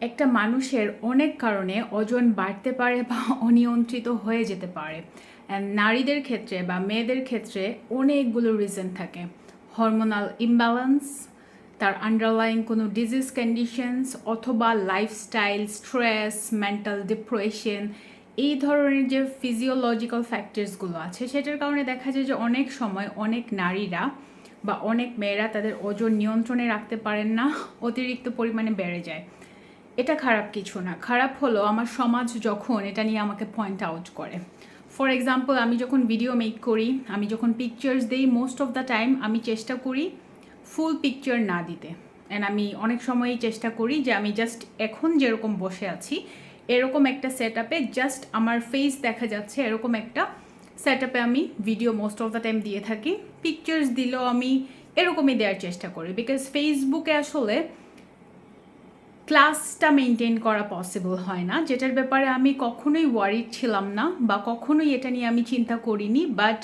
একটা মানুষের অনেক কারণে ওজন বাড়তে পারে বা অনিয়ন্ত্রিত হয়ে যেতে পারে। নারীদের ক্ষেত্রে বা মেয়েদের ক্ষেত্রে অনেকগুলো রিজন থাকে। হরমোনাল ইমব্যালেন্স তার আন্ডারলাইং কোনো ডিজিজ কন্ডিশনস অথবা লাইফস্টাইল স্ট্রেস মেন্টাল ডিপ্রেশন এই ধরনের যে ফিজিওলজিক্যাল ফ্যাক্টরসগুলো আছে, সেটার কারণে দেখা যায় যে অনেক সময় অনেক নারীরা বা অনেক মেয়েরা তাদের ওজন নিয়ন্ত্রণে রাখতে পারেন না, অতিরিক্ত পরিমাণে বেড়ে যায়। এটা খারাপ কিছু না। খারাপ হলো আমার সমাজ যখন এটা নিয়ে আমাকে পয়েন্ট আউট করে। ফর এক্সাম্পল আমি যখন ভিডিও মেক করি, আমি যখন পিকচার্স দিই মোস্ট অফ দ্য টাইম আমি চেষ্টা করি ফুল পিকচার না দিতে। অ্যান্ড আমি অনেক সময়ই চেষ্টা করি যে আমি জাস্ট এখন যেরকম বসে আছি, এরকম একটা সেট আপে জাস্ট আমার ফেস দেখা যাচ্ছে, এরকম একটা সেট আপে আমি video most of the time দিয়ে থাকি। পিকচার্স দিলেও আমি এরকমই দেওয়ার চেষ্টা করি। বিকজ ফেসবুকে আসলে ক্লাসটা মেনটেন করা পসিবল হয় না। যেটার ব্যাপারে আমি কখনোই ওয়ারিড ছিলাম না বা কখনোই এটা নিয়ে আমি চিন্তা করিনি বাট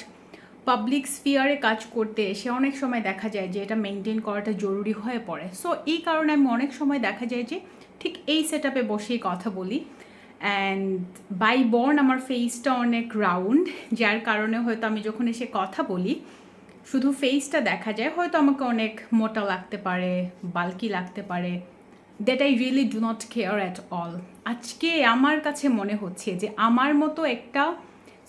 পাবলিক স্ফিয়ারে কাজ করতে এসে অনেক সময় দেখা যায় যে এটা মেনটেন করাটা জরুরি হয়ে পড়ে। সো এই কারণে আমি অনেক সময় দেখা যায় যে ঠিক এই সেট আপে বসেই কথা বলি। অ্যান্ড বাই বর্ন আমার ফেসটা অনেক রাউন্ড যার কারণে হয়তো আমি যখন এসে কথা বলি, শুধু ফেসটা দেখা যায়, হয়তো আমাকে অনেক মোটা লাগতে পারে বালকি লাগতে পারে that I really do not care at all আজকে আমার কাছে মনে হচ্ছে যে আমার মতো একটা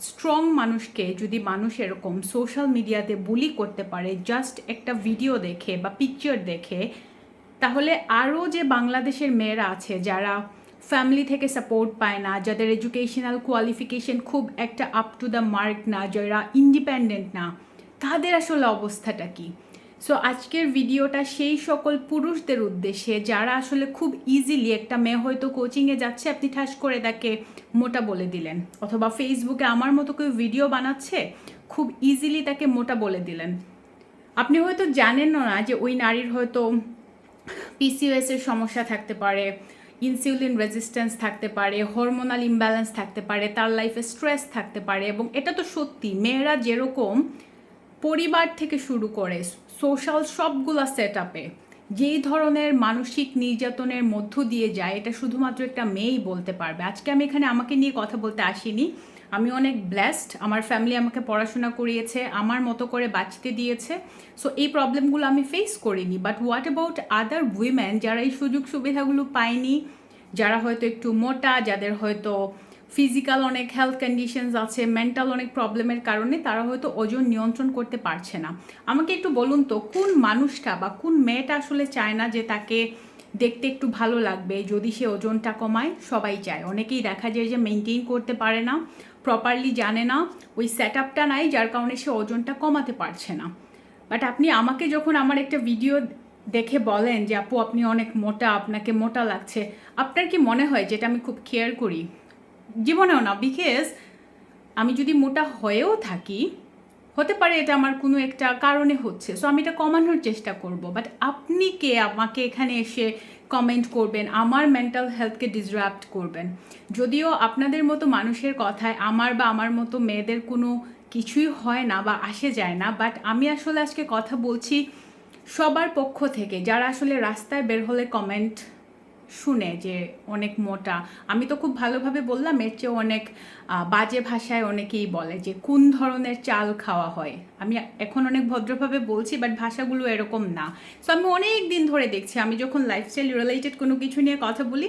স্ট্রং মানুষকে যদি মানুষ এরকম সোশ্যাল মিডিয়াতে বুলি করতে পারে জাস্ট একটা ভিডিও দেখে বা পিকচার দেখে, তাহলে আরও যে বাংলাদেশের মেয়েরা আছে যারা ফ্যামিলি থেকে সাপোর্ট পায় না, যাদের এডুকেশনাল কোয়ালিফিকেশন খুব একটা আপ টু দ্য মার্ক না, যারা ইন্ডিপেন্ডেন্ট না, তাদের আসলে অবস্থাটা কী? সো আজকের ভিডিওটা সেই সকল পুরুষদের উদ্দেশ্যে যারা আসলে খুব ইজিলি একটা মেয়ে হয়তো কোচিংয়ে যাচ্ছে, আপনি ঠাস করে তাকে মোটা বলে দিলেন। অথবা ফেসবুকে আমার মতো কেউ ভিডিও বানাচ্ছে, খুব ইজিলি তাকে মোটা বলে দিলেন। আপনি হয়তো জানেনও না যে ওই নারীর হয়তো পিসিওএস এর সমস্যা থাকতে পারে ইনসুলিন রেজিস্ট্যান্স থাকতে পারে হরমোনাল ইমব্যালেন্স থাকতে পারে, তার লাইফে স্ট্রেস থাকতে পারে এবং এটা তো সত্যি, মেয়েরা যেরকম পরিবার থেকে শুরু করে সোশ্যাল সবগুলা সেট আপে যেই ধরনের মানসিক নির্যাতনের মধ্য দিয়ে যায়, এটা শুধুমাত্র একটা মেয়েই বলতে পারবে। আজকে আমি এখানে আমাকে নিয়ে কথা বলতে আসিনি। আমি অনেক ব্লেসড আমার ফ্যামিলি আমাকে পড়াশোনা করিয়েছে, আমার মতো করে বাঁচতে দিয়েছে। সো এই প্রবলেমগুলো আমি ফেস করিনি। But what about other women যারা এই সুযোগ সুবিধাগুলো পায়নি, যারা হয়তো একটু মোটা, যাদের হয়তো ফিজিক্যাল অনেক হেলথ কন্ডিশনস আছে মেন্টাল অনেক প্রবলেমের কারণে তারা হয়তো ওজন নিয়ন্ত্রণ করতে পারছে না। আমাকে একটু বলুন তো, কোন মানুষটা বা কোন মেয়েটা আসলে চায় না যে তাকে দেখতে একটু ভালো লাগবে, যদি সে ওজনটা কমায়? সবাই চায়। অনেকেই দেখা যায় যে মেনটেন করতে পারে না প্রপারলি জানে না, ওই সেট আপটা নাই যার কারণে সে ওজনটা কমাতে পারছে না। বাট আপনি আমাকে যখন আমার একটা ভিডিও দেখে বলেন যে, আপু, আপনি অনেক মোটা, আপনাকে মোটা লাগছে, আপনার কি মনে হয় যেটা আমি খুব কেয়ার করি? জীবনেও না বিকজ আমি যদি মোটা হয়েও থাকি, হতে পারে এটা আমার কোনো একটা কারণে হচ্ছে সো আমি এটা কমানোর চেষ্টা করব বাট আপনি কে? আমাকে এখানে এসে কমেন্ট করবেন, আমার মেন্টাল হেলথকে ডিসরাপ্ট করবেন। যদিও আপনাদের মতো মানুষের কথায় আমার বা আমার মতো মেয়েদের কোনো কিছুই হয় না বা আসে যায় না বাট আমি আসলে আজকে কথা বলছি সবার পক্ষ থেকে, যারা আসলে রাস্তায় বের হলে কমেন্ট শুনে যে অনেক মোটা। আমি তো খুব ভালোভাবে বললাম, এর চেয়ে অনেক বাজে ভাষায় অনেকেই বলে যে কোন ধরনের চাল খাওয়া হয়। আমি এখন অনেক ভদ্রভাবে বলছি বাট ভাষাগুলো এরকম না। সো আমি অনেক দিন ধরে দেখছি, আমি যখন লাইফস্টাইল রিলেটেড কোনো কিছু নিয়ে কথা বলি,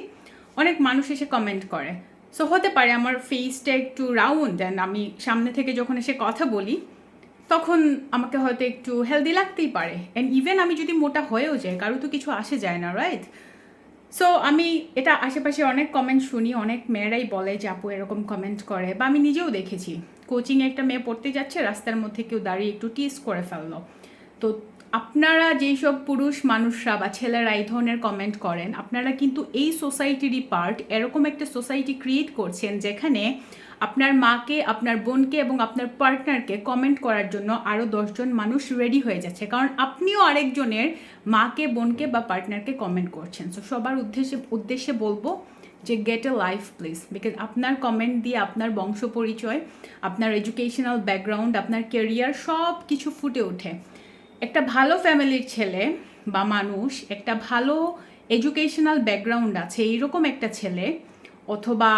অনেক মানুষ এসে কমেন্ট করে। সো হতে পারে আমার ফেসটা একটু রাউন্ড অ্যান্ড আমি সামনে থেকে যখন এসে কথা বলি, তখন আমাকে হয়তো একটু হেলদি লাগতেই পারে। অ্যান্ড ইভেন আমি যদি মোটা হয়েও যাই, কারও তো কিছু আসে যায় না রাইট সো আমি এটা আশেপাশে অনেক কমেন্ট শুনি, অনেক মেয়েরাই বলে যে, আপু, এরকম কমেন্ট করে। বা আমি নিজেও দেখেছি। কোচিংয়ে একটা মেয়ে পড়তে যাচ্ছে, রাস্তার মধ্যে কেউ দাঁড়িয়ে একটু টিস করে ফেলল। তো আপনারা যেই সব পুরুষ মানুষরা বা ছেলেরা এই ধরনের কমেন্ট করেন, আপনারা কিন্তু এই সোসাইটিরই পার্ট এরকম একটা সোসাইটি ক্রিয়েট করছেন যেখানে আপনার মাকে, আপনার বোনকে এবং আপনার পার্টনারকে কমেন্ট করার জন্য আরও দশজন মানুষ রেডি হয়ে যাচ্ছে। কারণ আপনিও আরেকজনের মাকে, বোনকে বা পার্টনারকে কমেন্ট করছেন। সো সবার উদ্দেশ্যে উদ্দেশ্যে বলব যে get a life please because আপনার কমেন্ট দিয়ে আপনার বংশ পরিচয়, আপনার এডুকেশনাল ব্যাকগ্রাউন্ড আপনার কেরিয়ার সব কিছু ফুটে ওঠে। একটা ভালো ফ্যামিলির ছেলে বা মানুষ, একটা ভালো এডুকেশনাল ব্যাকগ্রাউন্ড আছে, এইরকম একটা ছেলে অথবা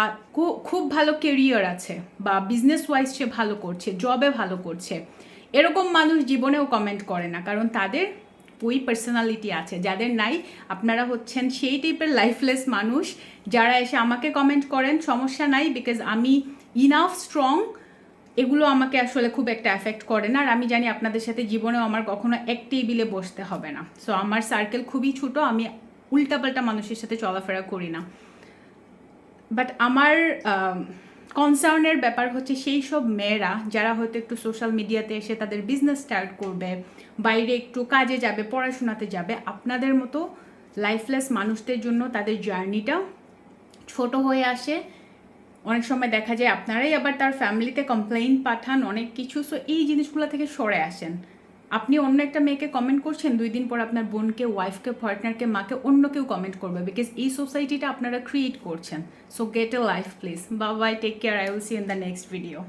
খুব ভালো কেরিয়ার আছে বা বিজনেস ওয়াইজ সে ভালো করছে জবে ভালো করছে, এরকম মানুষ জীবনেও কমেন্ট করে না। কারণ তাদের ওই পার্সোনালিটি আছে, যাদের নাই, আপনারা হচ্ছেন সেই টাইপের লাইফলেস মানুষ, যারা এসে আমাকে কমেন্ট করেন, সমস্যা নাই বিকজ আমি ইনাফ স্ট্রং এগুলো আমাকে আসলে খুব একটা অ্যাফেক্ট করে না। আর আমি জানি আপনাদের সাথে জীবনেও আমার কখনো এক টেবিলে বসতে হবে না। সো আমার সার্কেল খুবই ছোট, আমি উল্টাপাল্টা মানুষের সাথে চলাফেরা করি না। বাট আমার কনসার্নের ব্যাপার হচ্ছে সেই সব মেয়েরা যারা হয়তো একটু সোশ্যাল মিডিয়াতে এসে তাদের বিজনেস স্টার্ট করবে, বাইরে একটু কাজে যাবে, পড়াশোনাতে যাবে, আপনাদের মতো লাইফলেস মানুষদের জন্য তাদের জার্নিটা ছোট হয়ে আসে। অনেক সময় দেখা যায় আপনারাই আবার তার ফ্যামিলিতে কমপ্লেইন পাঠান, অনেক কিছু। সো এই জিনিসগুলো থেকে সরে আসেন। আপনি অন্য একটা মেয়েকে কমেন্ট করছেন, দুই দিন পর আপনার বোনকে ওয়াইফকে পার্টনারকে মাকে অন্য কেউ কমেন্ট করবে বিকজ এই সোসাইটিটা আপনারা ক্রিয়েট করছেন। So get a life please বা bye take care I will see in the next video